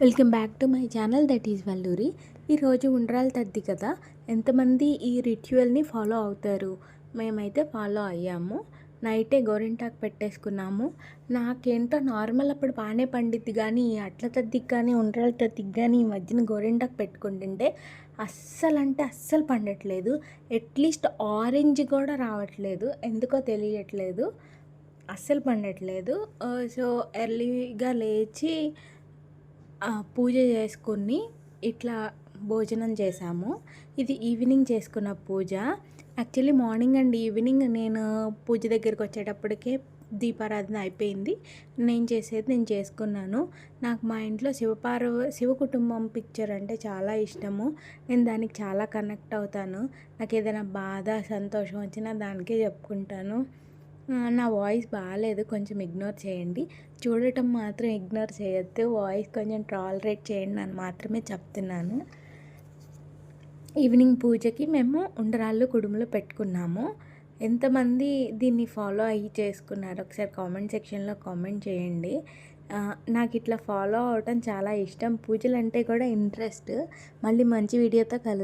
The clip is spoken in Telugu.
Welcome back to my channel that is Valluri. ఈరోజు ఉండరాలు తద్ది కదా ఎంతమంది ఈ రిచువల్ని ఫాలో అవుతారు? మేమైతే ఫాలో అయ్యాము. నైటే గోరింటాకు పెట్టేసుకున్నాము. నాకేంటో నార్మల్ అప్పుడు బాగానే పండిద్ది కానీ అట్ల తద్దికి కానీ ఉండ్రాల తద్దికి కానీ ఈ మధ్యన గోరింటాకు పెట్టుకుంటుంటే అస్సలు అంటే అస్సలు పండట్లేదు. అట్లీస్ట్ ఆరెంజ్ కూడా రావట్లేదు. ఎందుకో తెలియట్లేదు. అస్సలు పండట్లేదు. సో ఎర్లీగా లేచి పూజ చేసుకుని ఇట్లా భోజనం చేసాము ఇది ఈవినింగ్ చేసుకున్న పూజ. యాక్చువల్లీ మార్నింగ్ అండ్ ఈవినింగ్ నేను పూజ దగ్గరికి వచ్చేటప్పటికే దీపారాధన అయిపోయింది. నేను చేసేది నేను చేసుకున్నాను. నాకు మా ఇంట్లో శివపార్వ శివ కుటుంబం పిక్చర్ అంటే చాలా ఇష్టము. నేను దానికి చాలా కనెక్ట్ అవుతాను. నాకు ఏదైనా బాధ సంతోషం వచ్చినా దానికే చెప్పుకుంటాను. నా వాయిస్ బాగాలేదు కొంచెం ఇగ్నోర్ చేయండి. చూడటం మాత్రం ఇగ్నోర్ చేయొద్దు. వాయిస్ కొంచెం టాలరేట్ చేయండి అని మాత్రమే చెప్తున్నాను. ఈవినింగ్ పూజకి మేము ఉండరాళ్ళు కుడుములు పెట్టుకున్నాము. ఎంతమంది దీన్ని ఫాలో అయ్యి చేసుకున్నారు ఒకసారి కామెంట్ సెక్షన్లో కామెంట్ చేయండి. నాకు ఇట్లా ఫాలో అవటం చాలా ఇష్టం. పూజలు అంటే కూడా ఇంట్రెస్ట్. మళ్ళీ మంచి వీడియోతో కలు